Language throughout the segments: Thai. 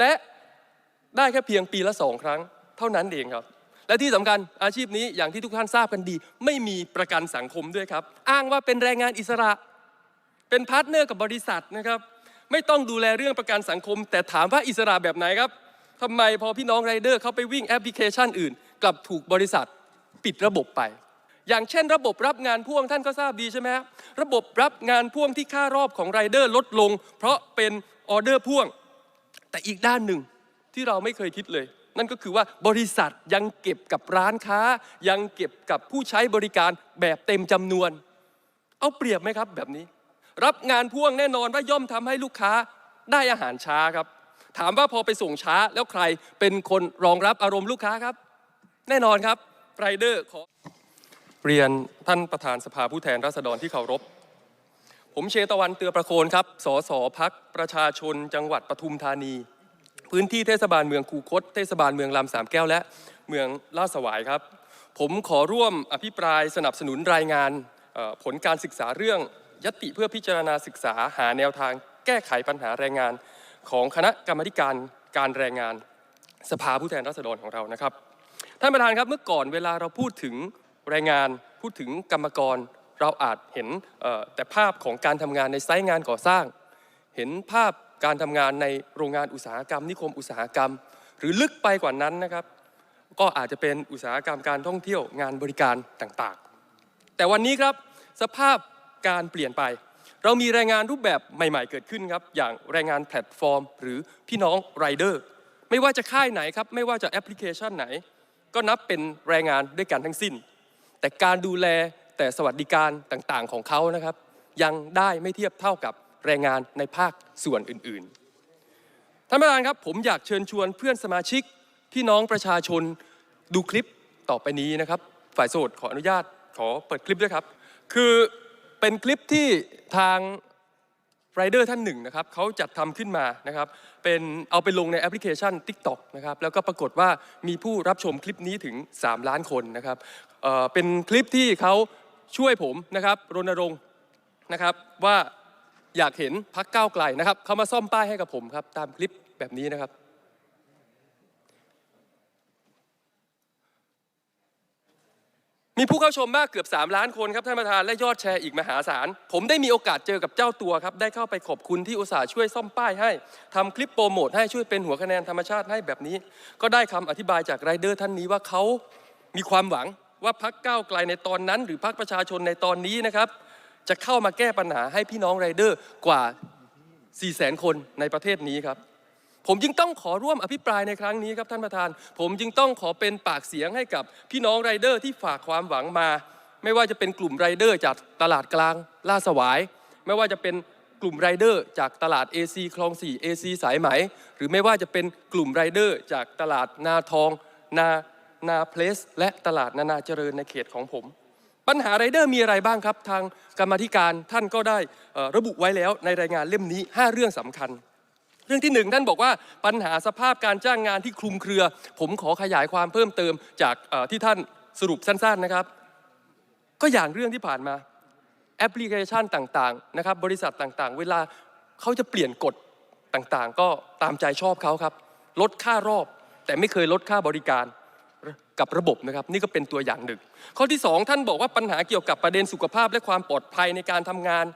และได้แค่เพียงปีละสองครั้ง เท่านั้นเองครับ และที่สำคัญอาชีพนี้อย่างที่ทุกท่านทราบกันดี ไม่มีประกันสังคมด้วยครับ อ้างว่าเป็นแรงงานอิสระ เป็นพาร์ทเนอร์กับบริษัทนะครับ ไม่ต้องดูแลเรื่องประกันสังคม แต่ถามว่าอิสระแบบไหนครับทำไมพอพี่น้องไรเดอร์เขาไปวิ่งแอปพลิเคชันอื่น กลับถูกบริษัทปิดระบบไป อย่างเช่น ระบบรับงานพ่วงท่านก็ทราบดีใช่ไหมครับระบบรับงานพ่วงที่ค่ารอบของไรเดอร์ลดลง เพราะเป็นออเดอร์พ่วง แต่อีกด้านหนึ่งที่เราไม่เคยคิดเลย นั่นก็คือว่าบริษัทยังเก็บกับร้านค้า ยังเก็บกับผู้ใช้บริการแบบเต็มจำนวน เอาเปรียบไหมครับแบบนี้ รับงานพ่วงแน่นอนว่าย่อมทำให้ลูกค้าได้อาหารช้าครับ ถามว่าพอไปส่งช้าแล้วใครเป็นคนรองรับอารมณ์ลูกค้าครับ แน่นอนครับไรเดอร์ขอเรียนท่านประธานสภาผู้แทนราษฎรที่เคารพ ผมเชตวันเตือประโคนครับ สสพักประชาชนจังหวัดปทุมธานี พื้นที่เทศบาลเมืองคูคต เทศบาลเมืองลำสามแก้วและเมืองลาดสวายครับ ผมขอร่วมอภิปรายสนับสนุนรายงานผลการศึกษาเรื่องยติเพื่อพิจารณาศึกษาหาแนวทางแก้ไขปัญหาแรงงาน ของคณะกรรมการการแรงงานสภาผู้แทนราษฎรของเรานะครับท่านประธานครับเมื่อก่อนเวลาเราพูดถึงแรงงานพูดถึงกรรมกร เราอาจเห็นแต่ภาพของการทำงานในไซต์งานก่อสร้าง เห็นภาพการทำงานในโรงงานอุตสาหกรรม นิคมอุตสาหกรรม หรือลึกไปกว่านั้นนะครับ ก็อาจจะเป็นอุตสาหกรรมการท่องเที่ยวงานบริการต่างๆ แต่วันนี้ครับสภาพการเปลี่ยนไป เรามีแรงงานรูปแบบใหม่ๆ เกิดขึ้นครับอย่างแรงงานแพลตฟอร์ม หรือพี่น้องไรเดอร์ไม่ว่าจะค่ายไหนครับไม่ว่าจะแอปพลิเคชันไหน ก็นับเป็นแรงงานด้วยกันทั้งสิ้น แต่การดูแล แต่สวัสดิการต่างๆของเขานะครับ ยังได้ไม่เทียบเท่ากับแรงงานในภาคส่วนอื่นๆท่านประธานครับผมอยากเชิญชวนเพื่อนสมาชิกพี่น้องประชาชนดูคลิปต่อไปนี้นะครับ ฝ่ายโสดขออนุญาตขอเปิดคลิปด้วยครับ คือเป็นคลิปที่ทางไรเดอร์ท่านหนึ่งนะครับเขาจัดทำขึ้นมานะครับเป็นเอาไปลงในแอปพลิเคชัน TikTok นะครับแล้วก็ปรากฏว่ามีผู้รับชมคลิปนี้ถึง 3 ล้านคนนะครับเเป็นคลิปที่เขา ช่วยผมนะครับรณรงค์นะครับว่าอยากเห็นพักก้าวไกลนะครับเขามาซ่อมป้ายให้กับผมครับตามคลิปแบบนี้นะครับ มีผู้เข้าชมมากเกือบ 3 ล้านคนครับท่านประธานและยอดแชร์อีกมหาศาล ผมได้มีโอกาสเจอกับเจ้าตัวครับ ได้เข้าไปขอบคุณที่อุตส่าห์ช่วยซ่อมป้ายให้ทำคลิปโปรโมทให้ช่วยเป็นหัวคะแนนธรรมชาติให้แบบนี้ ก็ได้คำอธิบายจากไรเดอร์ท่านนี้ว่าเขามีความหวัง ว่าพักก้าวไกลในตอนนั้น หรือพักประชาชนในตอนนี้นะครับ จะเข้ามาแก้ปัญหาให้พี่น้องไรเดอร์กว่า 4 0 0 0 0 0 คนในประเทศนี้ครับ ผมจึงต้องขอร่วมอภิปรายในครั้งนี้ครับท่านประธาน ผมจึงต้องขอเป็นปากเสียงให้กับพี่น้องไรเดอร์ที่ฝากความหวังมา ไม่ว่าจะเป็นกลุ่มไรเดอร์จากตลาดกลางล่าสวาย ไม่ว่าจะเป็นกลุ่มไรเดอร์จากตลาด AC คลอง 4 AC สายไหม หรือไม่ว่าจะเป็นกลุ่มไรเดอร์จากตลาดนาทอง นา นาเพลสและตลาดนานาเจริญในเขตของผม ปัญหาไรเดอร์มีอะไรบ้างครับ ทางกรรมธิการท่านก็ได้ระบุไว้แล้วในรายงานเล่มนี้ 5 เรื่องสำคัญ เรื่องที่หนึ่งท่านบอกว่าปัญหาสภาพการจ้างงานที่คลุมเครือ ผมขอขยายความเพิ่มเติมจากที่ท่านสรุปสั้นๆนะครับ ก็อย่างเรื่องที่ผ่านมาแอปพลิเคชันต่างๆนะครับบริษัทต่างๆ เวลาเขาจะเปลี่ยนกฎต่างๆ ก็ตามใจชอบเขาครับ ลดค่ารอบแต่ไม่เคยลดค่าบริการ กับระบบนะครับนี่ก็เป็นตัวอย่างหนึ่งข้อที่สองท่านบอกว่าปัญหาเกี่ยวกับประเด็นสุขภาพและความปลอดภัยในการทำงาน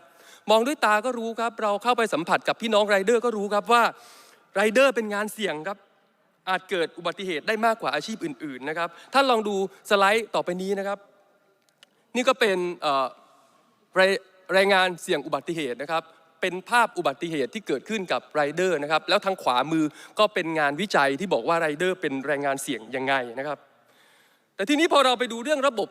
มองด้วยตาก็รู้ครับ เราเข้าไปสัมผัสกับพี่น้องไรเดอร์ก็รู้ครับว่าไรเดอร์เป็นงานเสี่ยงครับ อาจเกิดอุบัติเหตุได้มากกว่าอาชีพอื่นๆนะครับท่านลองดูสไลด์ต่อไปนี้นะครับ นี่ก็เป็นรายงานเสี่ยงอุบัติเหตุนะครับ เป็นภาพอุบัติเหตุที่เกิดขึ้นกับไรเดอร์นะครับแล้วทางขวามือก็เป็นงานวิจัยที่บอกว่าไรเดอร์เป็นแรงงานเสี่ยงยังไงนะครับ แต่ทีนี้พอเราไปดูเรื่องระบบ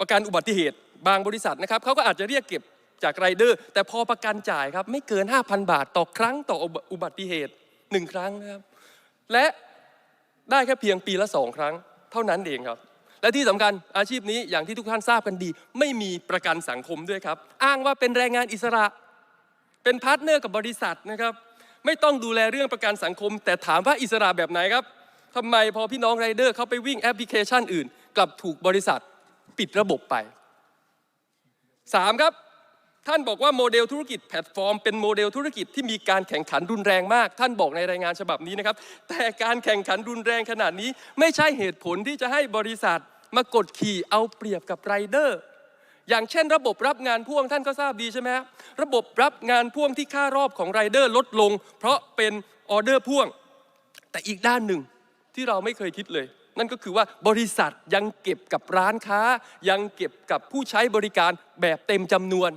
ประกันอุบัติเหตุบางบริษัทนะครับเขาก็อาจจะเรียกเก็บจากไรเดอร์ แต่พอประกันจ่ายครับไม่เกิน 5,000 บาทต่อครั้งต่ออุบัติเหตุหนึ่งครั้งนะครับและได้แค่เพียงปีละสองครั้ง เท่านั้นเองครับ และที่สำคัญอาชีพนี้อย่างที่ทุกท่านทราบกันดี ไม่มีประกันสังคมด้วยครับ อ้างว่าเป็นแรงงานอิสระ เป็นพาร์ทเนอร์กับบริษัทนะครับ ไม่ต้องดูแลเรื่องประกันสังคม แต่ถามว่าอิสระแบบไหนครับทำไมพอพี่น้องไรเดอร์เขาไปวิ่งแอปพลิเคชันอื่น กลับถูกบริษัทปิดระบบไป 3 ครับ ท่านบอกว่าโมเดลธุรกิจแพลตฟอร์ม เป็นโมเดลธุรกิจที่มีการแข่งขันรุนแรงมาก ท่านบอกในรายงานฉบับนี้นะครับ แต่การแข่งขันรุนแรงขนาดนี้ ไม่ใช่เหตุผลที่จะให้บริษัทมากดขี่เอาเปรียบกับไรเดอร์ อย่างเช่น ระบบรับงานพ่วงท่านก็ทราบดีใช่ไหมฮะระบบรับงานพ่วงที่ค่ารอบของไรเดอร์ลดลง เพราะเป็นออเดอร์พ่วง แต่อีกด้านหนึ่งที่เราไม่เคยคิดเลย นั่นก็คือว่าบริษัทยังเก็บกับร้านค้า ยังเก็บกับผู้ใช้บริการแบบเต็มจำนวน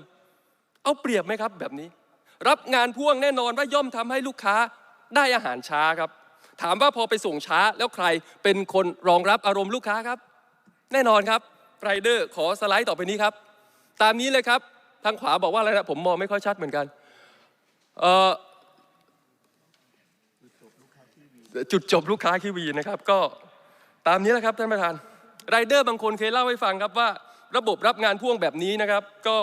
เอาเปรียบไหมครับแบบนี้ รับงานพ่วงแน่นอนว่าย่อมทำให้ลูกค้าได้อาหารช้าครับ ถามว่าพอไปส่งช้าแล้วใครเป็นคนรองรับอารมณ์ลูกค้าครับ แน่นอนครับ ไรเดอร์ขอสไลด์ต่อไปนี้ครับ ตามนี้เลยครับ ทางขวาบอกว่าอะไรนะผมมองไม่ค่อยชัดเหมือนกันเอ่อจุดจบลูกค้าคีวีนะครับ ก็ตามนี้แหละครับท่านประธานไรเดอร์บางคนเคยเล่าให้ฟังครับว่า ระบบรับงานพ่วงแบบนี้นะครับ ก็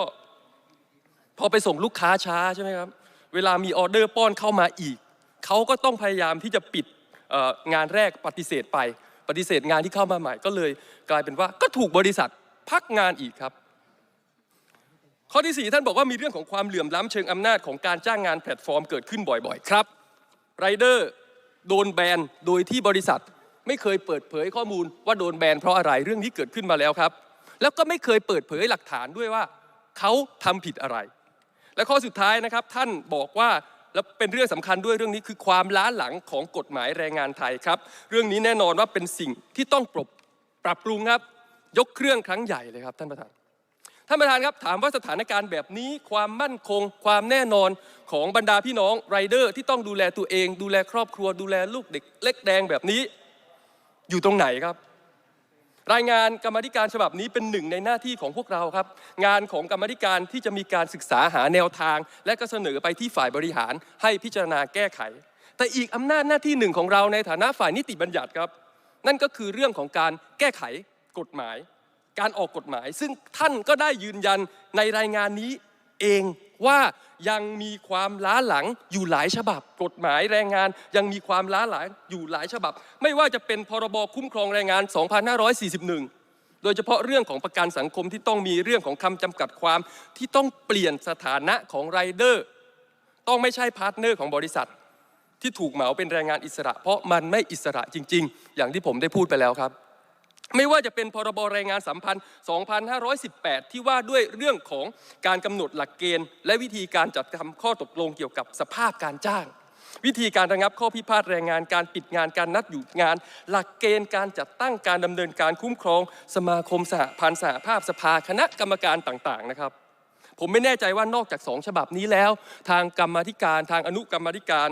พอไปส่งลูกค้าช้าใช่ไหมครับ เวลามีออเดอร์ป้อนเข้ามาอีก เขาก็ต้องพยายามที่จะปิดงานแรกปฏิเสธไป ปฏิเสธงานที่เข้ามาใหม่ก็เลย กลายเป็นว่าก็ถูกบริษัทพักงานอีกครับ ข้อที่ 4 ท่านบอกว่ามีเรื่องของความเหลื่อมล้ำเชิงอำนาจของการจ้างงานแพลตฟอร์มเกิดขึ้นบ่อยๆ ครับไรเดอร์โดนแบนโดยที่บริษัทไม่เคยเปิดเผยข้อมูลว่าโดนแบนเพราะอะไรเรื่องนี้เกิดขึ้นมาแล้วครับ แล้วก็ไม่เคยเปิดเผยหลักฐานด้วยว่าเขาทำผิดอะไร และข้อสุดท้ายนะครับท่านบอกว่า แล้วเป็นเรื่องสำคัญด้วยเรื่องนี้คือความล้าหลังของกฎหมายแรงงานไทยครับ เรื่องนี้แน่นอนว่าเป็นสิ่งที่ต้องปรับปรับปรุงครับ ยกเครื่องครั้งใหญ่เลยครับท่านประธานท่านประธานครับถามว่าสถานการณ์แบบนี้ความมั่นคง ความแน่นอนของบรรดาพี่น้องไรเดอร์ ที่ต้องดูแลตัวเอง ดูแลครอบครัว ดูแลลูกเด็กเล็กแดงแบบนี้ อยู่ตรงไหนครับ รายงานกรรมธิการฉบับนี้เป็นหนึ่งในหน้าที่ของพวกเราครับ งานของกรรมธิการที่จะมีการศึกษาหาแนวทาง และก็เสนอไปที่ฝ่ายบริหารให้พิจารณาแก้ไข แต่อีกอำนาจหน้าที่หนึ่งของเราในฐานะฝ่ายนิติบัญญัติครับ นั่นก็คือเรื่องของการแก้ไขกฎหมาย การออกกฎหมาย ซึ่งท่านก็ได้ยืนยันในรายงานนี้เอง ว่ายังมีความล้าหลังอยู่หลายฉบับ กฎหมายแรงงาน ยังมีความล้าหลังอยู่หลายฉบับ ไม่ว่าจะเป็นพรบคุ้มครองแรงงาน 2541 โดยเฉพาะเรื่องของประกันสังคมที่ต้องมีเรื่องของคำจำกัดความที่ต้องเปลี่ยนสถานะของไรเดอร์ ต้องไม่ใช่พาร์ทเนอร์ของบริษัท ที่ถูกเหมาเป็นแรงงานอิสระ เพราะมันไม่อิสระจริง ๆ อย่างที่ผมได้พูดไปแล้วครับ ไม่ว่าจะเป็นพรบแรงงานสัมพันธ์ 2518 ที่ว่าด้วยเรื่องของการกำหนดหลักเกณฑ์ และวิธีการจัดทำข้อตกลงเกี่ยวกับสภาพการจ้าง วิธีการระงับข้อพิพาทแรงงานการปิดงานการนัดหยุดงาน หลักเกณฑ์การจัดตั้งการดำเนินการคุ้มครอง สมาคมสหพันธ์สหภาพสภาคณะกรรมการต่างๆนะครับผมไม่แน่ใจว่านอกจากสองฉบับนี้แล้ว ทางกรรมธิการทางอนุกรรมธิการ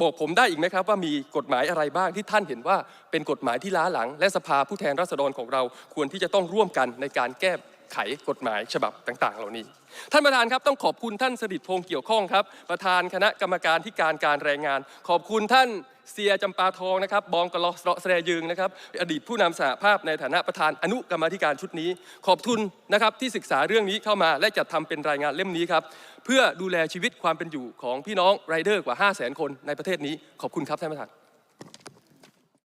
บอกผมได้อีกไหมครับว่ามีกฎหมายอะไรบ้างที่ท่านเห็นว่าเป็นกฎหมายที่ล้าหลัง และสภาผู้แทนราษฎรของเราควรที่จะต้องร่วมกันในการแก้ไขกฎหมายฉบับต่าง ๆ เหล่านี้ ท่านประธานครับต้องขอบคุณท่านสดิษฐ์พงษ์เกี่ยวข้องครับ ประธานคณะกรรมการที่การการแรงงาน ขอบคุณท่าน เซียจำปาทองนะครับ บองกะลอสระแสรยึงนะครับ อดีตผู้นำสหภาพในฐานะประธานอนุกรรมธิการชุดนี้ ขอบทุนนะครับที่ศึกษาเรื่องนี้เข้ามาและจัดทำเป็นรายงานเล่มนี้ครับ เพื่อดูแลชีวิตความเป็นอยู่ของพี่น้องไรเดอร์กว่า 5 0 0 0 0 0 คนในประเทศนี้ ขอบคุณครับท่านประธาน